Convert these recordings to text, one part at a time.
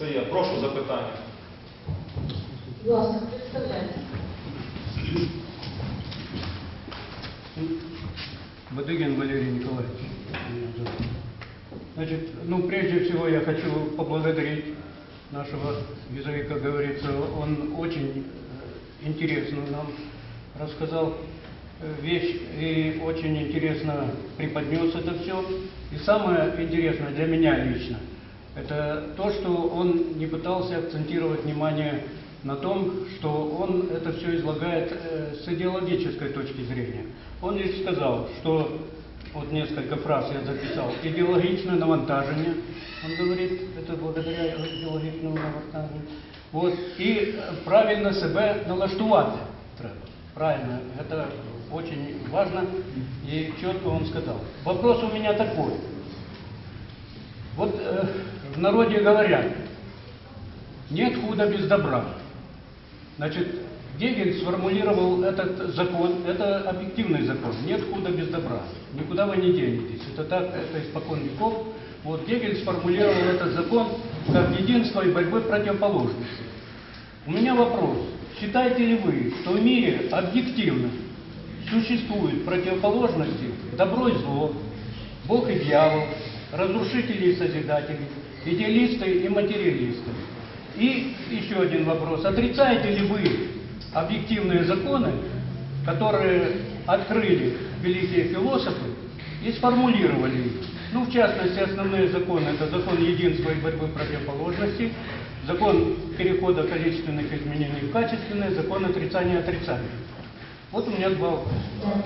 стає. Прошу запитання. Будь ласка, представляйте. Бадыгин Валерий Николаевич. Значит, ну, прежде всего я хочу поблагодарить нашего визави, как говорится, он очень э, интересную нам рассказал э, вещь и очень интересно преподнес это все. И самое интересное для меня лично, это то, что он не пытался акцентировать внимание на том, что он это все излагает э, с идеологической точки зрения. Он лишь сказал, что, вот несколько фраз я записал, идеологичное навантажение, он говорит, это благодаря идеологічному навантаженню. Вот, е, правильно себе налаштувати треба. Правильно, это очень важно и четко он сказал. Вопрос у меня такой. Вот э, в народе говорят, нет худа без добра. Значит, Гегель сформулировал этот закон, это объективный закон, нет худа без добра, никуда вы не денетесь. Это так, это испокон веков. Вот Гегель сформулировал этот закон как единство и борьбы противоположностей. У меня вопрос, считаете ли вы, что в мире объективно существуют противоположности добро и зло, Бог и дьявол, разрушители и созидатели, идеалисты и материалисты? И еще один вопрос. Отрицаете ли вы объективные законы, которые открыли великие философы и сформулировали их? Ну, в частности, основные законы – это закон единства и борьбы противоположностей, закон перехода количественных изменений в качественные, закон отрицания отрицания. Вот у меня два вопроса.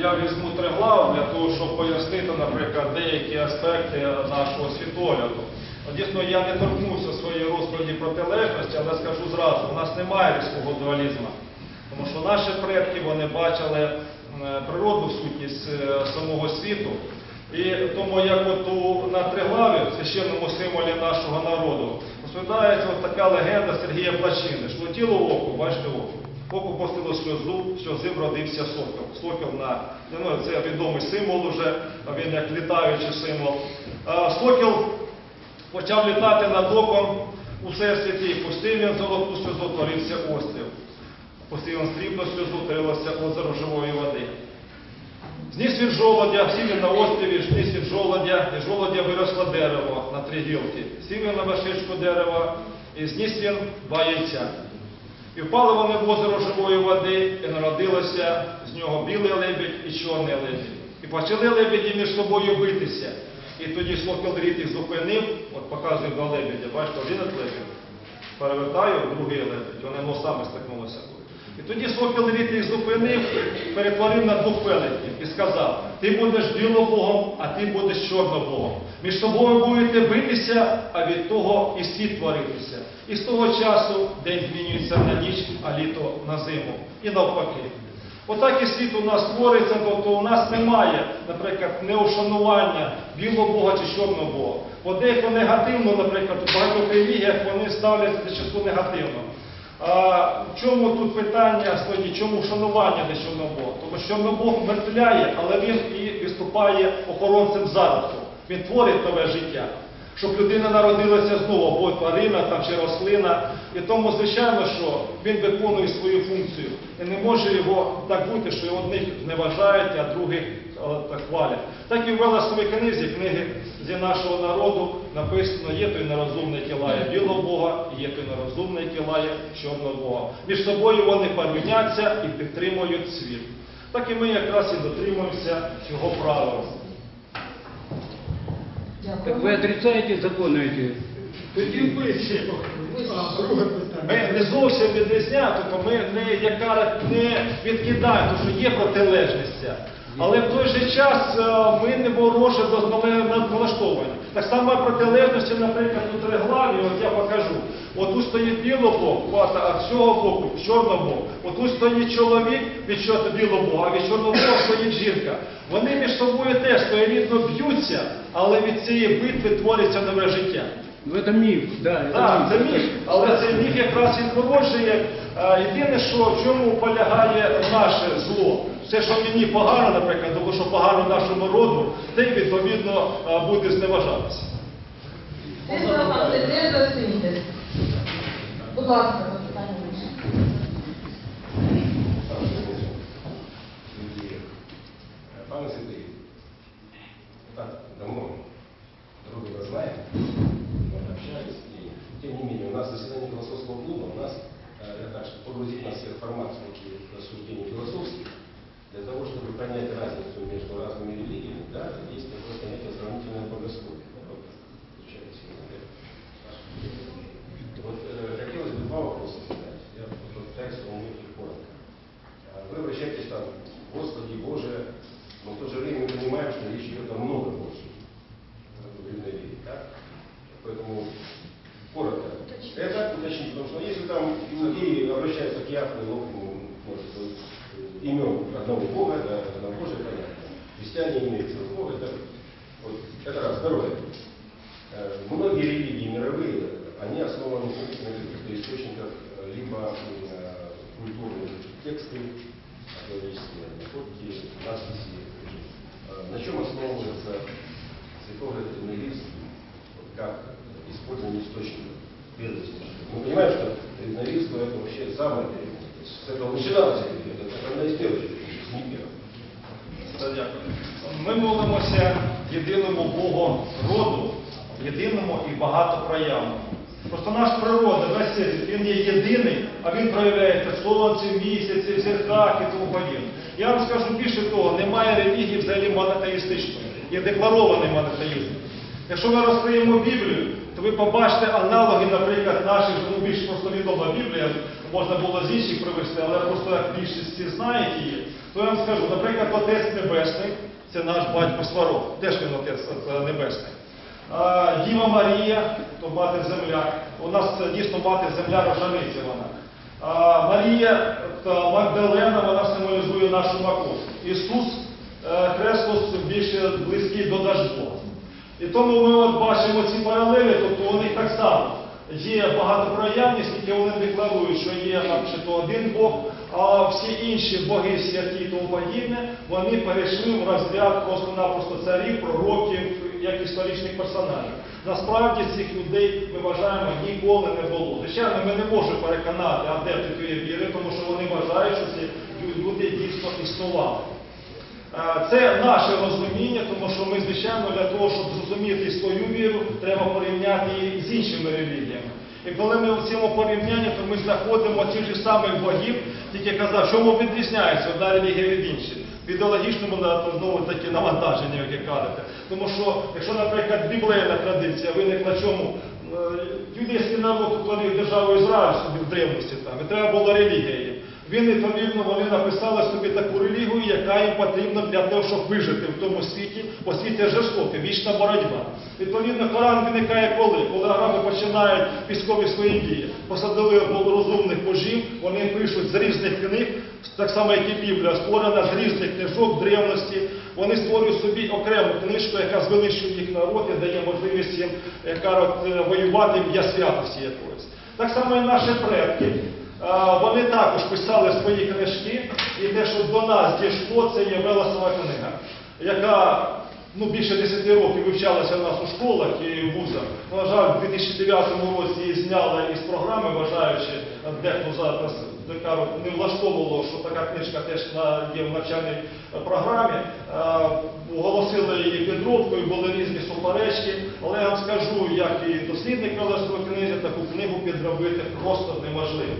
Я візьму три глави для того, щоб пояснити, наприклад, деякі аспекти нашого світогляду. Дійсно, я не торкнувся в своїй розповіді протилежності, але скажу зразу, у нас немає людського дуалізму. Тому що наші предки вони бачили природну сутність е, самого світу. І тому як от у, на триглаві, священному символі нашого народу, розповідається от така легенда Сергія Плачини, що летіло око, бачите око. Постило сльозу, сльози вродився сокол. Сокол на ну, це відомий символ уже, він як літаючий символ. Сокіл почав літати над оком у всесвіті, і пустив він золоту сльозу, творився острів. Пустив він срібну сльозу, творилося озеро живої води. Зніс від жолодя, сів він на острові, зніс від жолодя, і жолодя виросло дерево на три гілки. Сів він на вершечку дерева, і зніс він два яйця. І впали вони в озеро живої води, і народилося з нього білий лебідь і чорний лебідь. І почали лебеді між собою битися. І тоді сокіл дріт їх зупинив, от показує два лебедя, бачите, один лебідь. Перевертаю, другий лебідь, вони носами стикнулися. І тоді рід їх зупинив, перетворив на двох велетнів і сказав, ти будеш білобогом, а ти будеш чорнобогом. Між собою будете битися, а від того і світ творитися. І з того часу день змінюється на ніч, а літо на зиму. І навпаки. Отак і світ у нас твориться, тобто у нас немає, наприклад, неушанування білого Бога чи чорного Бога. Подейко негативно, наприклад, у багатьох релігіях вони ставляться зачасту негативно. А в чому тут питання стоїть, чому шанування до чорного Бога? Тому що чорний Бог мертвляє, але він і виступає охоронцем зародку. Він творить нове життя. Щоб людина народилася знову, або тварина там, чи рослина. І тому, звичайно, що він виконує свою функцію. І не може його так бути, що одних зневажають, а других е, так хвалять. Так і в Велесовій книзі, книги зі нашого народу написано, є той нерозумний, який лає білого Бога, і є той нерозумний, який лає чорного Бога. Між собою вони порівняться і підтримують світ. Так і ми якраз і дотримуємося цього правила. Так вы отрицаете законы эти? Тоді вище. А друге питання. Ми не зовсім відрізняємо, тобто ми не, як кажуть, не відкидаємо, тому що є протилежність. Але в той же час е, ми не вороже до налаштовані. Так само протилежності, наприклад, у триглаві, от я покажу. Отут стоїть білобог, от, а з цього боку чорнобог. Отут стоїть чоловік від білого а від чорного стоїть жінка. Вони між собою теж своєрідно б'ються, але від цієї битви твориться нове життя. Ну это миф, да. Так, це міф, але цей міф якраз і породжує. Єдине, що в чому полягає наше зло, Все, що мені погано, наприклад, тому що погано нашому роду, те відповідно е, буде зневажатися. Цифра там не засвітить. Будь ласка, запитання вище. Пане Сергій, так, давно друг друга знаем, мы общались, и тем не менее, у нас заседание философского клуба, у нас, э, я так, чтобы погрузить нас всех в формат все-таки рассуждений философских, для того, чтобы понять разницу между разными религиями, источниках, э, либо э, культурные тексты, археологические находки, надписи. Э, На чем основывается святоглядный лист, вот как использование источников древности? Мы понимаем, что древновидство это вообще самое древнее. То есть С этого начиналось, это, это одна из первых, с не первых. Та Дякую. Ми молимося єдиному Богу роду, єдиному і багатопроявному. Просто наш природа, весь світ, він є єдиний, а він проявляється в місяці, в зірках і тому подібне. Я вам скажу більше того, немає релігії взагалі монотеїстичної, є декларований монотеїзм. Якщо ми розкриємо Біблію, то ви побачите аналоги, наприклад, наших, ну більш просто відома Біблія, можна було з інших привести, але просто як більшість всі знають її, то я вам скажу, наприклад, Отець Небесний, це наш батько Сварог, теж він Отець Небесний. Діва Марія, то мати земля, у нас дійсно мати земля рожаниця вона. Марія Магдалена, вона символізує нашу Макошу. Ісус е, Христос більше близький до Дажбога. І тому ми от бачимо ці паралелі, тобто у них так само є багатопроявність, які вони декларують, що є начебто один Бог, а всі інші боги, святі і тому подібне, вони перейшли в розряд просто-напросто царів, пророків, як історичних персонажів. Насправді цих людей ми вважаємо ніколи не було. Звичайно, ми не можемо переконати адептів тієї віри, тому що вони вважають, що ці люди дійсно існували. Е, Це наше розуміння, тому що ми, звичайно, для того, щоб зрозуміти свою віру, треба порівняти її з іншими релігіями. І коли ми в цьому порівнянні, то ми знаходимо ті ж самих богів, тільки казав, чому відрізняється одна релігія від іншої. В ідеологічному знову таке навантаження, як ви кажете. Тому що, якщо, наприклад, біблейна традиція виникла чому? Е, Юдейський народ утворив державу Ізраїль собі в древності там, і треба було релігія їм. Він відповідно вони написали собі таку релігію, яка їм потрібна для того, щоб вижити в тому світі, світ є вічна боротьба. Відповідно, Коран виникає коли? Коли араби починають військові свої дії. Посадили розумних божів, вони пишуть з різних книг, так само як і Біблія, створена з різних книжок древності. Вони створюють собі окрему книжку, яка звеличує їх народ і дає можливість їм от, е, воювати в святості якоїсь. Так само і наші предки. А, Вони також писали свої книжки, і те, що до нас дійшло, це є Велесова книга, яка ну, більше 10 років вивчалася в нас у школах і в вузах. На жаль, у 2009 році її зняли із програми, вважаючи, дехто зараз не влаштовувало, що така книжка теж є в навчальній е, програмі. Е, Оголосили її підробкою, були різні суперечки, але я вам скажу, як і дослідник Велесової книзі, таку книгу підробити просто неможливо.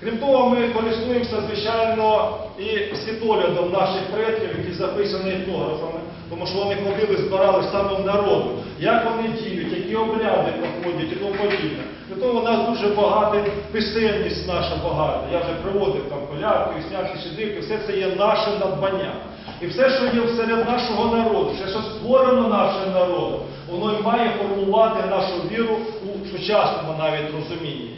Крім того, ми користуємося, звичайно, і світоглядом наших предків, які записані етнографами, тому що вони ходили, збирали самим народу, як вони діють, які обряди проходять і тому подібне. Для того у нас дуже багата писемність наша багата. Я вже приводив там колядки, віснянки, щедрівки, все це є наше надбання. І все, що є серед нашого народу, все, що створено нашим народом, воно і має формувати нашу віру у сучасному навіть розумінні.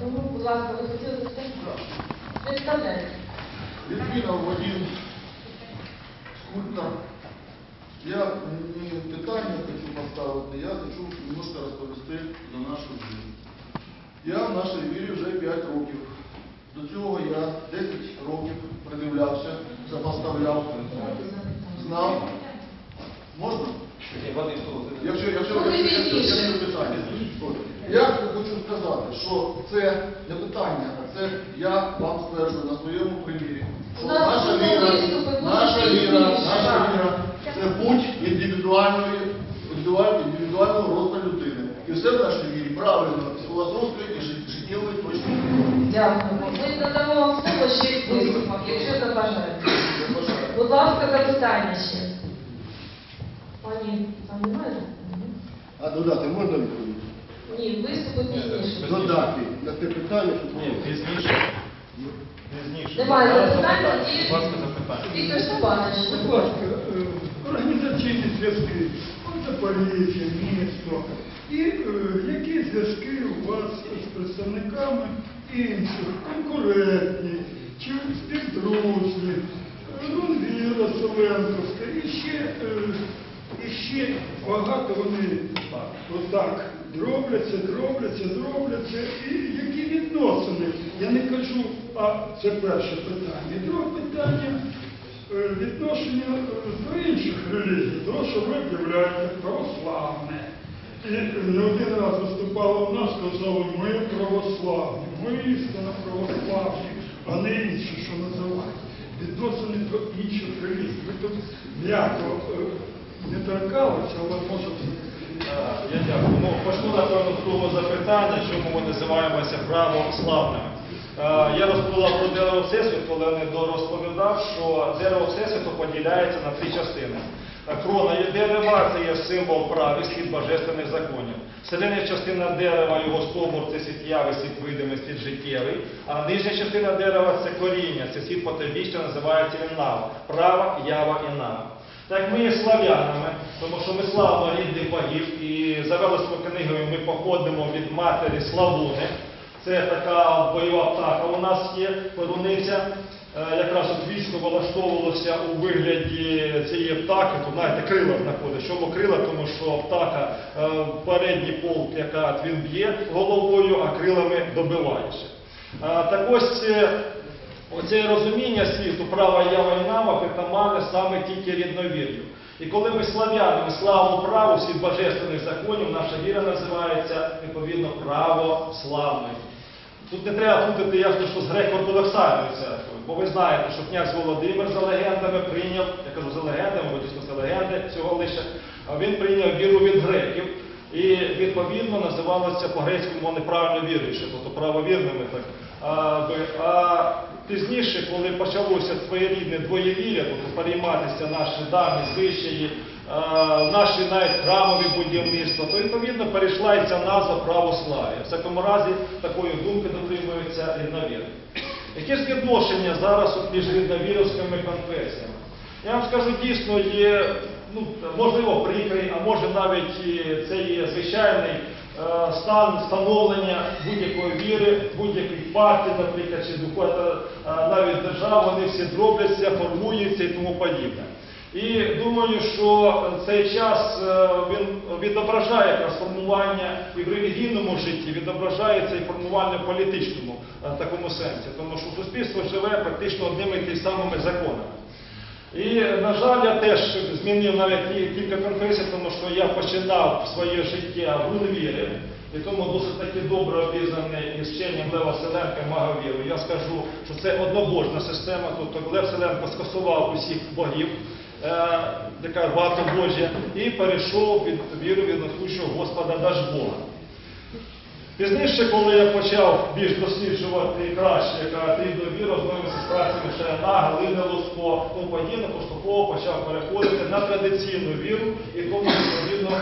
Дякую. Будь ласка, ви хотіли запитати? Представляйте. Литвинов Вадим, скульптор. Я не питання хочу поставити, я хочу немножко розповісти за нашу життя. Я в нашій вірі вже 5 років. До цього я 10 років придивлявся, запоставляв, знав. Можна? Якщо, якщо, питання. Я хочу сказати, що це не питання, а це я вам стверджую на своєму примірі. Що наша віра, наша віра, наша віра це путь індивідуальної, індивідуального, росту людини. І все в нашій вірі правильно, з філософської і жит- життєвої точки зору. Дякуємо. Ми надамо вам слово ще й виступах, якщо забажаєте. Будь ласка, запитання ще. Там немає? А додати можна відповідь? Ні, виступи пізніше. Додати на те питання, що Ні, пізніше. Пізніше. Немає запитання. тоді Будь ласка, запитання. Віктор Степанович, Будь ласка, е, організаційні зв'язки, от Запоріжжя, місто. І е, які зв'язки у вас з представниками інших, конкурентні, чи співдружні, Рунвіра Соленковська, і ще, е, і ще багато вони отак дробляться, дробляться, дробляться. І які відносини? Я не кажу, а це перше питання. Друге питання е, відношення е, до інших релігій, того, що ви являєте православне. І не один раз виступала в нас, сказали, ми православні, ми істинно православні, а не інші, що називають. Відносини до інших релігій. Ви тут м'яко е, не торкалися, але може Я дякую. Ну, почну, напевно, з того запитання, чому ми називаємося православними. Я розповідав про дерево Всесвіту, але не дорозповідав, що дерево Всесвіту поділяється на три частини. Крона дерева, це є символ прав і божественних законів. Середня частина дерева, його стовбур це світ яви, світ видимий, світ життєвий. А нижня частина дерева це коріння, це світ потербіща, називається він нава. Права, ява і Так ми є слав'янами, тому що ми славимо рідних богів і за великою книгою ми походимо від матері Славуни. Це така бойова птаха у нас є, поруниця. Е, Якраз от військо влаштовувалося у вигляді цієї птахи, тут знаєте, крила знаходить. Чому крила? Тому що птаха е, передній полк, яка він б'є головою, а крилами добиваєшся. Е, Так ось Оце розуміння світу, права ява і нава притаманне саме тільки рідновір'ю. І коли ми слав'яни, ми славимо право всіх божественних законів, наша віра називається відповідно право православною. Тут не треба путати ясно, що з греко-ортодоксальною церквою, бо ви знаєте, що князь Володимир за легендами прийняв, я кажу за легендами, бо дійсно це легенди цього лише, він прийняв віру від греків. І відповідно називалося по-грецькому вони правильно віруючи, тобто правовірними. Так. А пізніше, коли почалося своєрідне двоєвір'я, тобто перейматися наші давні звичаї, наші навіть храмові будівництва, то відповідно перейшла і ця назва православ'я. В всякому разі такої думки дотримуються рідновіри. Яке ж відношення зараз між рідновірівськими конфесіями? Я вам скажу, дійсно є, ну, можливо, прикрий, а може навіть це є звичайний е, стан становлення будь-якої віри, будь-яких партій, наприклад, чи духу, е, навіть держав, вони всі дробляться, формуються і тому подібне. І думаю, що цей час е, він відображає якраз формування і в релігійному житті, відображається і формування в політичному е, такому сенсі, тому що суспільство живе практично одними і тими самими законами. І, на жаль, я теж змінив навіть кілька конфесій, тому що я починав своє життя в Унвірі, і тому досить таки добре обізнаний із вченням Лева Селенка Маговіру. Я скажу, що це однобожна система, тобто Лев Селенко скасував усіх богів, е, така багатобожжя, і перейшов від віри від насущого Господа Дажбога. Пізніше, коли я почав більш досліджувати краще, яка рідну віру, з працями Шаяна, Галини Луцько, тому подібне, поступово почав переходити на традиційну віру і тому, відповідно,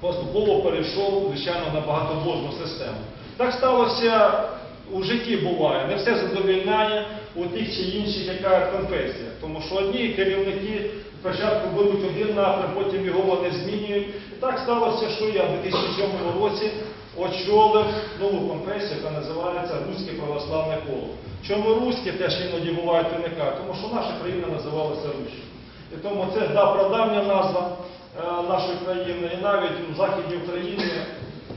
поступово перейшов, звичайно, на багатобожну систему. Так сталося у житті буває. Не все задовільняє у тих чи інших яка конфесіях. Тому що одні керівники спочатку беруть один напрям, потім його вони змінюють. І так сталося, що я в 2007 році очолив нову конфесію, яка називається Руське православне коло. Чому руське теж іноді бувають виникає? Тому що наша країна називалася Русь. І тому це да, прадавня назва е, нашої країни, і навіть у Західній Україні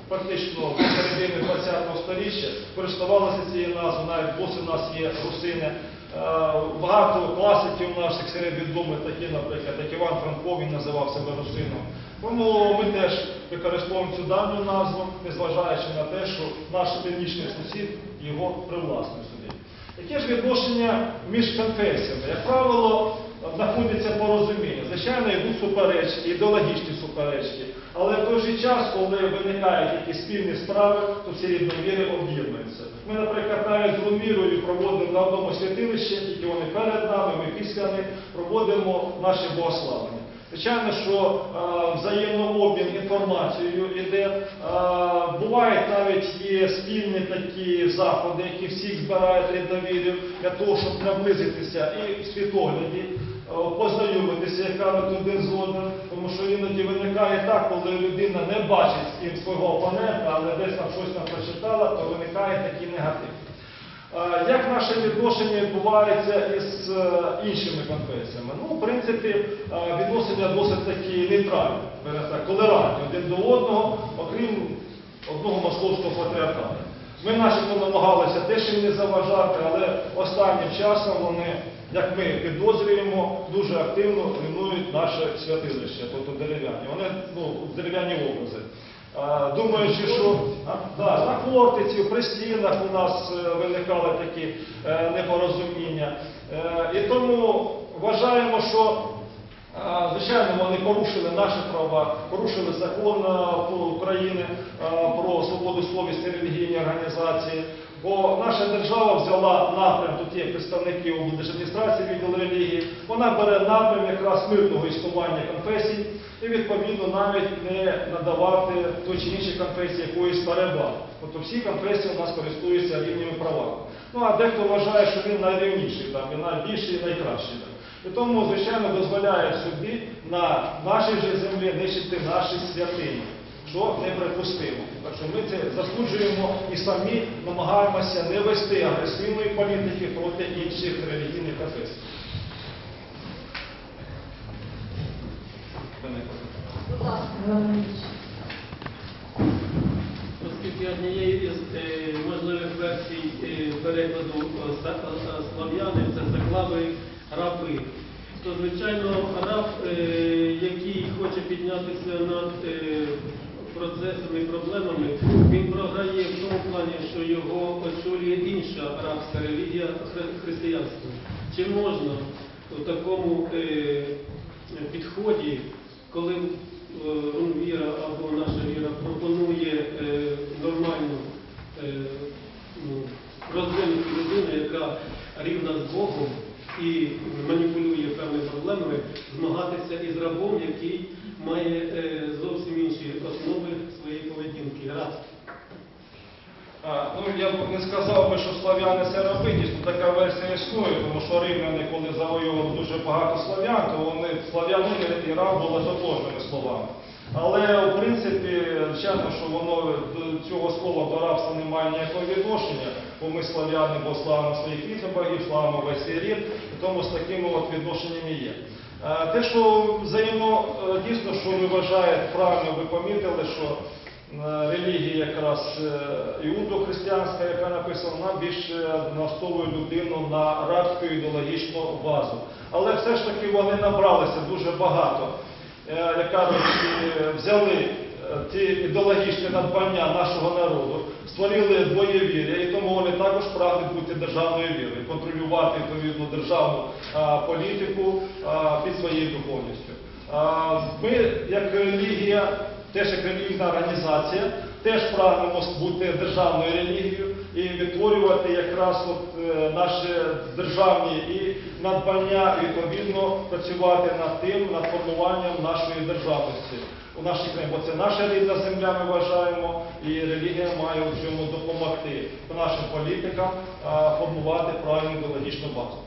фактично в середині 20-го століття, користувалися цією назвою, навіть досі у нас є русини. Е, Багато класиків наших серед відомих, такі, наприклад, як Іван Франко, він називав себе русином. Тому ми теж використовуємо цю давню назву, незважаючи на те, що наш північний сусід його привласнив собі. Яке ж відношення між конфесіями? Як правило, знаходиться порозуміння. Звичайно, йдуть суперечки, ідеологічні суперечки. Але в той же час, коли виникають якісь спільні справи, то всі рідновіри об'єднуються. Ми, наприклад, навіть з Румірою проводимо на одному святилищі, тільки вони перед нами, ми після них проводимо наші богославлення. Звичайно, що е, взаємообмін інформацією іде. Е, бувають навіть є спільні такі заходи, які всіх збирають рідновірів для того, щоб наблизитися і в світогляді, познайомитися, яка ви один з одним, тому що іноді виникає так, коли людина не бачить з ким свого опонента, але десь там щось там прочитала, то виникає такий негатив. Як наше відношення відбувається із е, іншими конфесіями? Ну, в принципі, відношення досить такі нейтральні, так, один до одного, окрім одного московського патріархату. Ми начебто намагалися теж їм не заважати, але останнім часом вони, як ми підозрюємо, дуже активно руйнують наше святилище, тобто дерев'яні. Вони ну, дерев'яні образи. А, Думаючи, що а, да, на фортиці, при стінах у нас е, виникали такі е, непорозуміння. Е, і тому вважаємо, що Звичайно, вони порушили наші права, порушили закон України про свободу совісті релігійні організації. Бо наша держава взяла напрям, тут є представники облдержадміністрації відділ релігії, вона бере напрям якраз мирного існування конфесій і відповідно навіть не надавати той чи іншій конфесії якоїсь переваги. Тобто всі конфесії у нас користуються рівними правами. Ну а дехто вважає, що він найрівніший, там, і найбільший, і найкращий. І тому, звичайно, дозволяє собі на нашій же землі нищити наші святині, що неприпустимо. Так що ми це засуджуємо і самі намагаємося не вести агресивної політики проти інших релігійних Ильич. Оскільки однією із е, можливих версій е, перекладу е, слав'яни це заклави раби, то звичайно раб, який хоче піднятися над процесами і проблемами, він програє в тому плані, що його очолює інша арабська релігія хри- християнство. Чи можна у такому е, підході, коли е, віра або наша віра пропонує е, нормальну е, ну, розвинуту людину, яка рівна з Богом і маніпулює певними проблемами, змагатися із рабом, який має е, зовсім інші основи своєї поведінки. Рабство. А, ну, я б не сказав би, що слав'яни це дійсно така версія існує, тому що римляни, коли завоювали дуже багато слав'ян, то вони слав'янин і раб були тотожними словами. Але в принципі, звичайно, що воно до цього слова до рабства не має ніякого відношення, бо ми слав'яни, бо славимо своїх богів, славимо весь рід, тому з такими от відношеннями є. Е, Те, що взаємно е, дійсно, що ви вважаєте, правильно ви помітили, що е, релігія якраз іудо-християнська, яка написана, вона більше налаштовує людину на рабську ідеологічну базу. Але все ж таки вони набралися дуже багато, як кажуть, взяли ті ідеологічні надбання нашого народу, створили двоєвір'я, і тому вони також прагнуть бути державною вірою, контролювати відповідно державну а, політику а, під своєю духовністю. А, Ми, як релігія, теж як релігійна організація, теж прагнемо бути державною релігією і відтворювати якраз от, е, наші державні і надбання, і відповідно працювати над тим, над формуванням нашої державності у нашій країні, бо це наша рідна земля, ми вважаємо, і релігія має у цьому допомогти нашим політикам формувати правильну ідеологічну базу.